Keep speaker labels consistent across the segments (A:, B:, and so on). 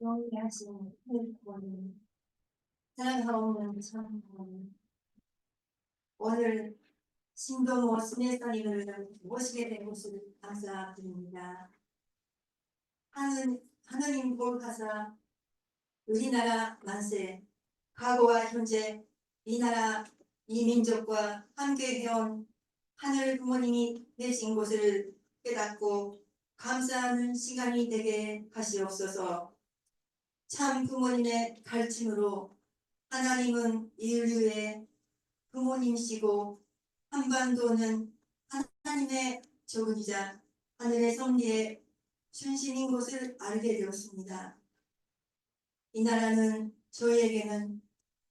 A: 영리하신 헬리코님 사랑하오는 참 오늘 신동호 스네사님을 모시게 된 것을 감사드립니다. 하는, 하느님 보호하사 우리나라 만세 과거와 현재 이 나라 이 민족과 함께 해온 하늘 부모님이 되신 것을 깨닫고 감사하는 시간이 되게 하시옵소서. 참 부모님의 가르침으로 하나님은 인류의 부모님이시고 한반도는 하나님의 조국이자 하늘의 섭리의 중심인 것을 알게 되었습니다. 이 나라는 저희에게는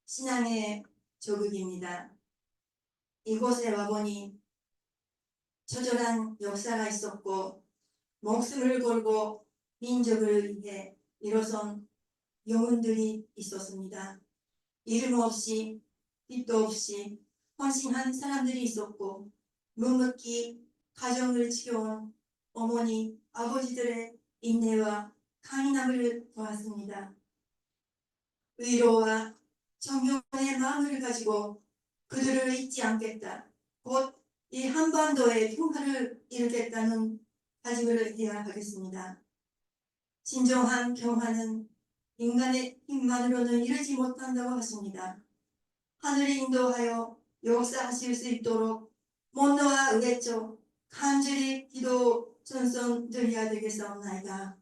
A: 신앙의 조국입니다. 이곳에 와보니 처절한 역사가 있었고 목숨을 걸고 민족을 위해 일어선 영혼들이 있었습니다. 이름 없이 빛도 없이 헌신한 사람들이 있었고 묵묵히 가정을 지켜온 어머니 아버지들의 인내와 강인함을 보았습니다. 의로와 정경의 마음을 가지고 그들을 잊지 않겠다. 곧 이 한반도의 평화를 이루겠다는 다짐을 해야 하겠습니다. 진정한 평화는 인간의 힘만으로는 이루지 못한다고 하십니다. 하늘이 인도하여 역사하실 수 있도록 먼너와 의뢰죠 간절히 기도 전선 드려야 되겠사옵나이다.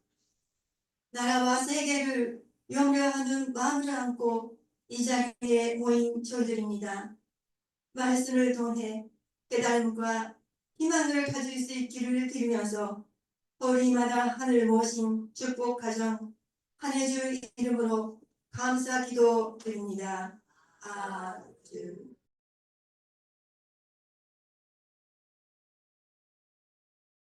A: 나라와 세계를 염려하는 마음을 안고 이 자리에 모인 저희들입니다. 말씀을 통해 깨달음과 희망을 가질 수 있기를 드리면서 우리마다 하늘 모신 축복 가정 한해주 이름으로 감사 기도 드립니다. 아멘.